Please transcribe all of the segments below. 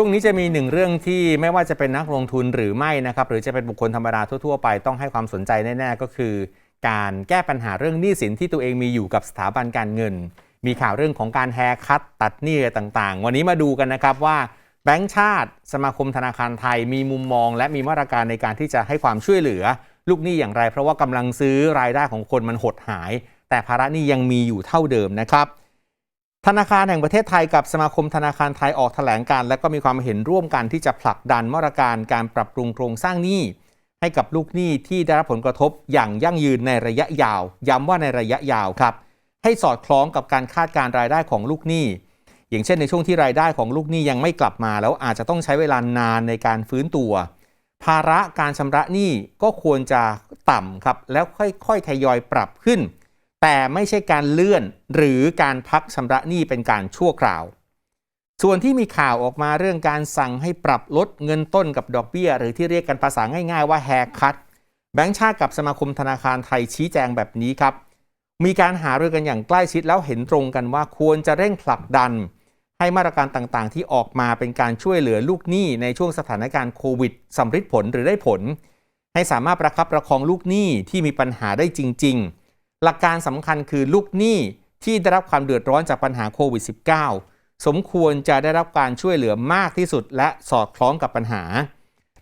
ช่วงนี้จะมีหนึ่งเรื่องที่ไม่ว่าจะเป็นนักลงทุนหรือไม่นะครับ หรือจะเป็นบุคคลธรรมดาทั่วๆ ไปต้องให้ความสนใจแน่ๆก็คือ การแก้ปัญหาเรื่องหนี้สินที่ตัวเองมีอยู่กับสถาบันการเงิน มีข่าวเรื่องของการแฮคัตตัดหนี้อะไรต่างๆ วันนี้มาดูกันนะครับว่าแบงก์ชาติ สมาคมธนาคารไทยมีมุมมอง และมีมาตรการในการที่จะให้ความช่วยเหลือ ลูกหนี้อย่างไร เพราะว่ากำลังซื้อรายได้ของคนมันหดหาย แต่ภาระหนี้ยังมีอยู่เท่าเดิมนะครับ ธนาคารแห่งประเทศไทยกับสมาคมธนาคารไทยออกแถลงการ และก็มีความเห็นร่วมกันที่จะผลักดันมาตรการการปรับปรุงโครงสร้างหนี้ ให้กับลูกหนี้ที่ได้รับผลกระทบอย่างยั่งยืนในระยะยาว ย้ำว่าในระยะยาวครับ ให้สอดคล้องกับการคาดการรายได้ของลูกหนี้ อย่างเช่นในช่วงที่รายได้ของลูกหนี้ยังไม่กลับมา แล้วอาจจะต้องใช้เวลานานในการฟื้นตัว ภาระการชำระหนี้ก็ควรจะต่ำครับแล้วค่อยๆทยอยปรับขึ้น แต่ไม่ใช่การเลื่อนหรือการพักชำระหนี้เป็นการชั่วคราว ส่วนที่มีข่าวออกมาเรื่องการสั่งให้ปรับลดเงินต้นกับดอกเบี้ย หรือที่เรียกกันภาษาง่ายๆว่าแฮร์คัตแบงก์ชาติกับสมาคมธนาคารไทยชี้แจงแบบนี้ครับ มีการหารือกันอย่างใกล้ชิดแล้วเห็นตรงกันว่าควรจะเร่งผลักดัน ให้มาตรการต่างๆ ที่ออกมาเป็นการช่วยเหลือลูกหนี้ในช่วงสถานการณ์โควิดสำฤทธิ์ผลหรือได้ผล ให้สามารถประคับประคองลูกหนี้ที่มีปัญหาได้จริง ๆ หลักการสำคัญคือลูกหนี้ที่ได้รับความเดือดร้อนจากปัญหาโควิด -19 สมควรจะได้รับการช่วยเหลือมากที่สุด และสอดคล้องกับปัญหา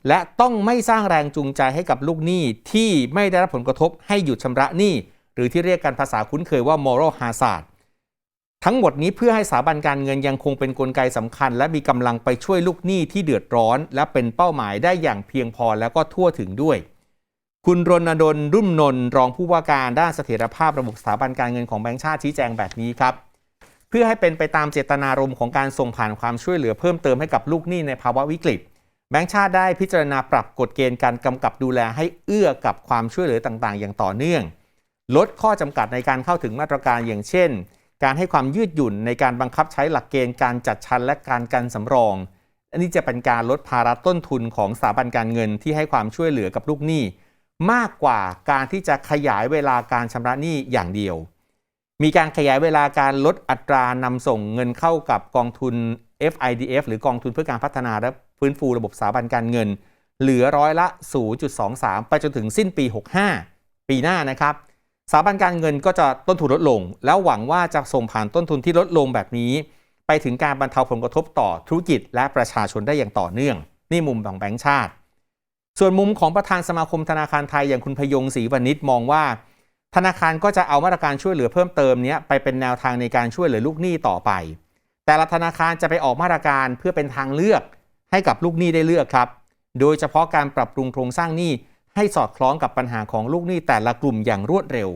และต้องไม่สร้างแรงจูงใจให้กับลูกหนี้ที่ไม่ได้รับผลกระทบให้หยุดชำระหนี้หรือที่เรียกกันภาษาคุ้นเคยว่า moral hazard ทั้งหมดนี้เพื่อให้สถาบันการเงินยังคงเป็นนกลไกสำคัญ และมีกำลังไปช่วยลูกหนี้ที่เดือดร้อน และเป็นเป้าหมายได้อย่างเพียงพอแล้วก็ทั่วถึงด้วย คุณรณดลรุ่มนนท์รองผู้ว่าการด้านเสถียรภาพระบบสถาบันการเงินของแบงก์ชาติชี้แจงแบบนี้ครับ เพื่อให้เป็นไปตามเจตนารมณ์ของการส่งผ่านความช่วยเหลือเพิ่มเติมให้กับลูกหนี้ในภาวะวิกฤต แบงก์ชาติได้พิจารณาปรับกฎเกณฑ์การกำกับดูแลให้เอื้อกับความช่วยเหลือต่างๆ อย่างต่อเนื่อง ลดข้อจำกัดในการเข้าถึงมาตรการอย่างเช่น การให้ความยืดหยุ่นในการบังคับใช้หลักเกณฑ์การจัดชั้นและการกันสำรองอันนี้จะเป็นการลดภาระต้นทุนของสถาบันการเงินที่ให้ความช่วยเหลือกับลูกหนี้ มากกว่าการที่จะขยายเวลาการชำระหนี้อย่างเดียว มีการขยายเวลาการลดอัตรานำส่งเงินเข้ากับกองทุน FIDF หรือกองทุนเพื่อการพัฒนาและฟื้นฟูระบบสถาบันการเงิน เหลือร้อยละ 0.23 ไปจนถึงสิ้นปี 65 ปีหน้านะครับสถาบันการเงินก็จะต้นทุนลดลง แล้วหวังว่าจะส่งผ่านต้นทุนที่ลดลงแบบนี้ ไปถึงการบรรเทาผลกระทบต่อธุรกิจและประชาชนได้อย่างต่อเนื่อง นี่มุมของแบงก์ชาติ ส่วนมุมของประธานสมาคมธนาคารไทยอย่างคุณพยงศรีวณิชมองว่า ธนาคารก็จะเอามาตรการช่วยเหลือเพิ่มเติมนี้ไปเป็นแนวทางในการช่วยเหลือลูกหนี้ต่อไป แต่ละธนาคารจะไปออกมาตรการเพื่อเป็นทางเลือกให้กับลูกหนี้ได้เลือกครับ โดยเฉพาะการปรับปรุงโครงสร้างหนี้ให้สอดคล้องกับปัญหาของลูกหนี้แต่ละกลุ่มอย่างรวดเร็ว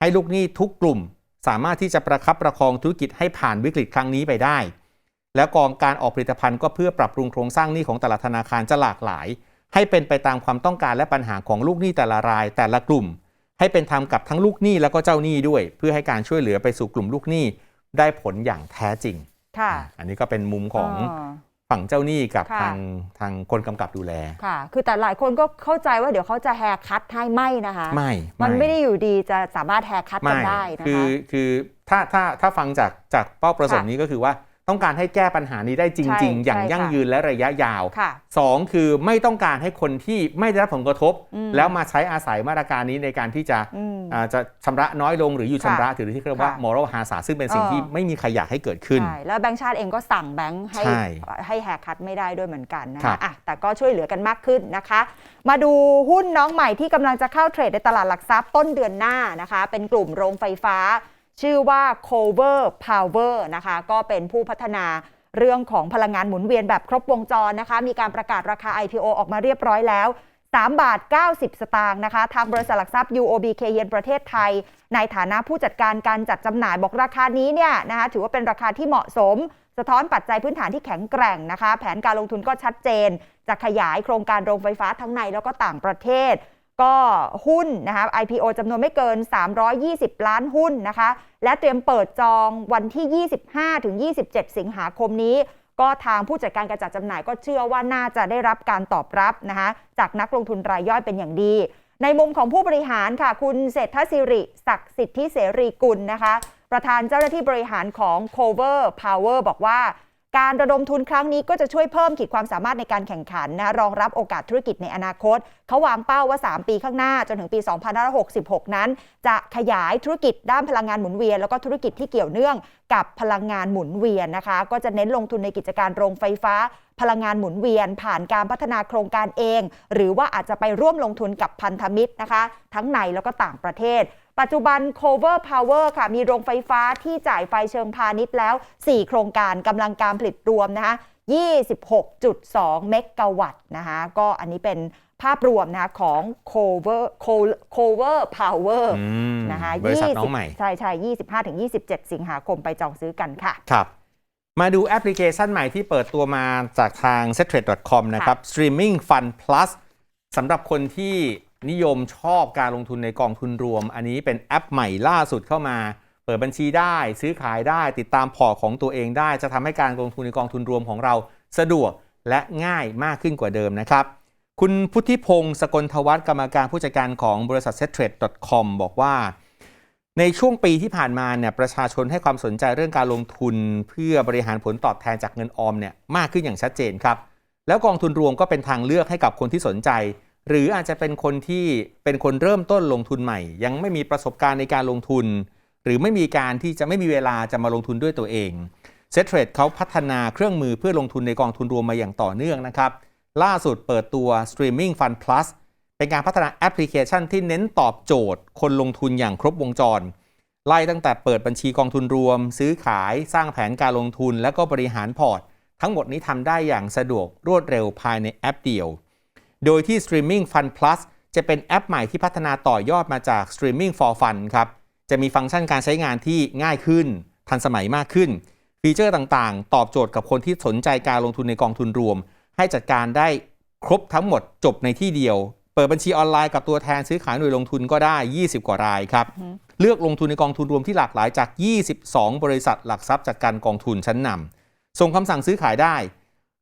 ให้ลูกหนี้ทุกกลุ่ม สามารถที่จะประคับประคองธุรกิจให้ผ่านวิกฤตครั้งนี้ไปได้ แล้วกองการออกผลิตภัณฑ์ก็เพื่อปรับปรุงโครงสร้างหนี้ของแต่ละธนาคารจะหลากหลาย ให้เป็นไปตามความต้องการและปัญหาของลูกหนี้แต่ละรายแต่ละกลุ่ม ให้เป็นธรรมกับทั้งลูกหนี้แล้วก็เจ้าหนี้ด้วย เพื่อให้การช่วยเหลือไปสู่กลุ่มลูกหนี้ได้ผลอย่างแท้จริงค่ะอันนี้ก็เป็นมุมของอ๋อฝั่งเจ้าหนี้กับค่ะทางทางคนกำกับดูแล ค่ะ คือแต่หลายคนก็เข้าใจว่าเดี๋ยวเขาจะแฮร์คัตให้ไม่นะคะ ไม่ มันไม่ได้อยู่ดีจะสามารถแฮร์คัตกันไม่ได้นะคือคะคือถ้าถ้าถ้าฟังจากจากเป้าประสงค์ค่ะนี้ก็คือว่า ต้องการให้แก้ปัญหานี้ได้จใช่ริง ๆ อย่างใช่ยั่งค่ะยืนและระยะยาวค่ะสองคือไม่ต้องการให้คนที่ไม่ได้รับผลกระทบอืมแล้วมาใช้อาศัยมาตรการนี้ในการที่จะอืมอ่าจะชำระน้อยลงหรือหยุดชำระหรือที่เรียกว่าค่ะ moral hazard ซึ่งเป็นสิ่งเออที่ไม่มีใครอยากให้เกิดขึ้นใช่แล้วแบงค์ชาติเองก็สั่งแบงค์ให้ใช่ให้แฮร์คัตไม่ได้ด้วยเหมือนกันนะครัคะบอะแต่ก็ช่วยเหลือกันมากขึ้นนะคะ มาดูหุ้นน้องใหม่ที่กำลังจะเข้าเทรดในตลาดหลักทรัพย์ต้นเดือนหน้านะคะ เป็นกลุ่มโรงไฟฟ้า ชื่อว่า Cover Power นะคะก็เป็นผู้พัฒนาเรื่องของพลังงานหมุนเวียนแบบครบวงจรนะคะ มีการประกาศราคา IPO ออกมาเรียบร้อยแล้ว 3 บาท 90 สตางค์นะคะ ทางบริษัทหลักทรัพย์ UOB เคเยนประเทศไทย ในฐานะผู้จัดการการจัดจำหน่ายบอกราคานี้เนี่ยนะคะถือว่าเป็นราคาที่เหมาะสม สะท้อนปัจจัยพื้นฐานที่แข็งแกร่งนะคะ แผนการลงทุนก็ชัดเจน จะขยายโครงการโรงไฟฟ้าทั้งในแล้วก็ต่างประเทศ ก็หุ้นนะคะ IPO จำนวนไม่เกิน 320 ล้านหุ้นนะคะ และเตรียมเปิดจองวันที่ 25-27 สิงหาคมนี้ ก็ทางผู้จัดการการจัดจำหน่ายก็เชื่อว่าน่าจะได้รับการตอบรับนะคะ จากนักลงทุนรายย่อยเป็นอย่างดี ในมุมของผู้บริหารค่ะ คุณเศรษฐศิริ ศักดิ์สิทธิเสรีกุลนะคะ ประธานเจ้าหน้าที่บริหารของ Cover Power บอกว่า การระดมทุนครั้งนี้ก็จะช่วยเพิ่มขีดความสามารถในการแข่งขันนะรองรับโอกาสธุรกิจในอนาคต เขาวางเป้าว่า 3 ปีข้างหน้า จนถึงปี 2566 นั้น จะขยายธุรกิจด้านพลังงานหมุนเวียน แล้วก็ธุรกิจที่เกี่ยวเนื่องกับพลังงานหมุนเวียนนะคะ ก็จะเน้นลงทุนในกิจการโรงไฟฟ้า พลังงานหมุนเวียน ผ่านการพัฒนาโครงการเอง หรือว่าอาจจะไปร่วมลงทุนกับพันธมิตรนะคะ ทั้งในแล้วก็ต่างประเทศ ปัจจุบัน Cover Power ค่ะ มีโรงไฟฟ้าที่จ่ายไฟเชิงพาณิชย์แล้ว 4 โครงการกำลังการผลิตรวมนะคะ26.2 เมกะวัตต์นะคะ ก็อันนี้เป็นภาพรวมนะคะของ Cover Cover Power อืมนะคะบริษัทน้องใหม่ ใช่ใช่25ถึง27 สิงหาคมไปจองซื้อกันค่ะ ครับ มาดูแอปพลิเคชันใหม่ที่เปิดตัวมาจากทาง s e t r a d e c o m นะครับ Streaming Fund Plus สำหรับคนที่ นิยมชอบการลงทุนในกองทุนรวม อันนี้เป็นแอปใหม่ล่าสุดเข้ามา เปิดบัญชีได้ ซื้อขายได้ ติดตามพอร์ตของตัวเองได้ จะทำให้การลงทุนในกองทุนรวมของเราสะดวกและง่ายมากขึ้นกว่าเดิมนะครับ คุณพุทธิพงศ์สกลทวัฒน์กรรมการผู้จัดการของบริษัท s e t r a d e c o m บอกว่า ในช่วงปีที่ผ่านมาเนี่ยประชาชนให้ความสนใจเรื่องการลงทุน เพื่อบริหารผลตอบแทนจากเงินออมเนี่ยมากขึ้นอย่างชัดเจนครับแล้วกองทุนรวมก็เป็นทางเลือกให้กับคนที่สนใจ หรืออาจจะเป็นคนที่เป็นคนเริ่มต้นลงทุนใหม่ ยังไม่มีประสบการณ์ในการลงทุน หรือไม่มีการที่จะไม่มีเวลาจะมาลงทุนด้วยตัวเองเซตเทรดเขาพัฒนาเครื่องมือเพื่อลงทุนในกองทุนรวมมาอย่างต่อเนื่องนะครับล่าสุดเปิดตัว Streaming Fund Plus เป็นการพัฒนาแอปพลิเคชันที่เน้นตอบโจทย์ คนลงทุนอย่างครบวงจร ไล่ตั้งแต่เปิดบัญชีกองทุนรวม ซื้อขายสร้างแผนการลงทุนและก็บริหารพอร์ต ทั้งหมดนี้ทำได้อย่างสะดวกรวดเร็วภายในแอปเดียว โดยที่ Streaming Fund Plus จะเป็นแอปใหม่ที่พัฒนาต่อยอดมาจาก Streaming for Fun ครับ จะมีฟังก์ชันการใช้งานที่ง่ายขึ้น ทันสมัยมากขึ้น ฟีเจอร์ต่างๆ ตอบโจทย์กับคนที่สนใจการลงทุนในกองทุนรวม ให้จัดการได้ครบทั้งหมดจบในที่เดียว เปิดบัญชีออนไลน์กับตัวแทนซื้อขายหน่วยลงทุนก็ได้ 20 กว่ารายครับ เลือกลงทุนในกองทุนรวมที่หลากหลายจาก 22 บริษัทหลักทรัพย์จัดการกองทุนชั้นนำส่งคำสั่งซื้อขายได้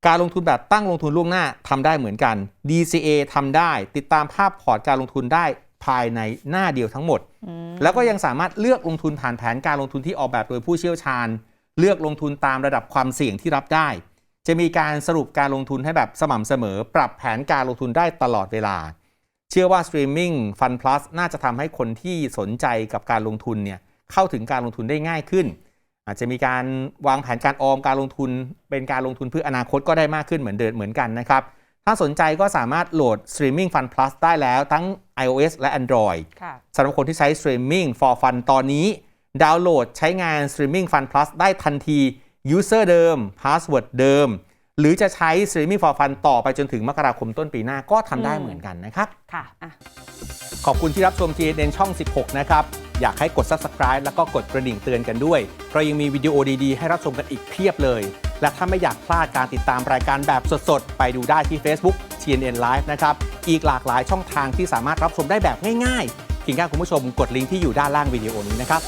การลงทุนแบบตั้งลงทุนล่วงหน้าทำได้เหมือนกัน DCA ทำได้ติดตามภาพพอร์ตการลงทุนได้ภายในหน้าเดียวทั้งหมด แล้วก็ยังสามารถเลือกลงทุนผ่านแผนการลงทุนที่ออกแบบโดยผู้เชี่ยวชาญ เลือกลงทุนตามระดับความเสี่ยงที่รับได้ จะมีการสรุปการลงทุนให้แบบสม่ำเสมอ ปรับแผนการลงทุนได้ตลอดเวลา เชื่อว่า Streaming Fund Plus น่าจะทำให้คนที่สนใจกับการลงทุนเนี่ยเข้าถึงการลงทุนได้ง่ายขึ้น อาจจะมีการวางแผนการออมการลงทุน เป็นการลงทุนเพื่ออนาคตก็ได้มากขึ้นเหมือนเดิมเหมือนกันนะครับ ถ้าสนใจก็สามารถโหลด Streaming Fund Plus ได้แล้วทั้ง iOS และ Android ค่ะสำหรับคนที่ใช้ Streaming for Fun ตอนนี้ ดาวน์โหลดใช้งาน Streaming Fun Plus ได้ทันที User เดิม Password เดิม หรือจะใช้ Streaming for Fun ต่อไปจนถึงมกราคมต้นปีหน้าก็ทำได้อืมเหมือนกันนะครับค่ะอะ ขอบคุณที่รับชม TNN ช่อง 16 นะครับ อยากให้กด Subscribe แล้วก็กดกระดิ่งเตือนกันด้วยเรายังมีวิดีโอดีๆ ให้รับชมกันอีกเพียบเลย และถ้าไม่อยากพลาดการติดตามรายการแบบสดๆ ไปดูได้ที่ Facebook TNN Live นะครับ อีกหลากหลายช่องทางที่สามารถรับชมได้แบบง่ายๆเพียงแค่คุณผู้ชมกดลิงก์ที่อยู่ด้านล่างวิดีโอนี้นะครับ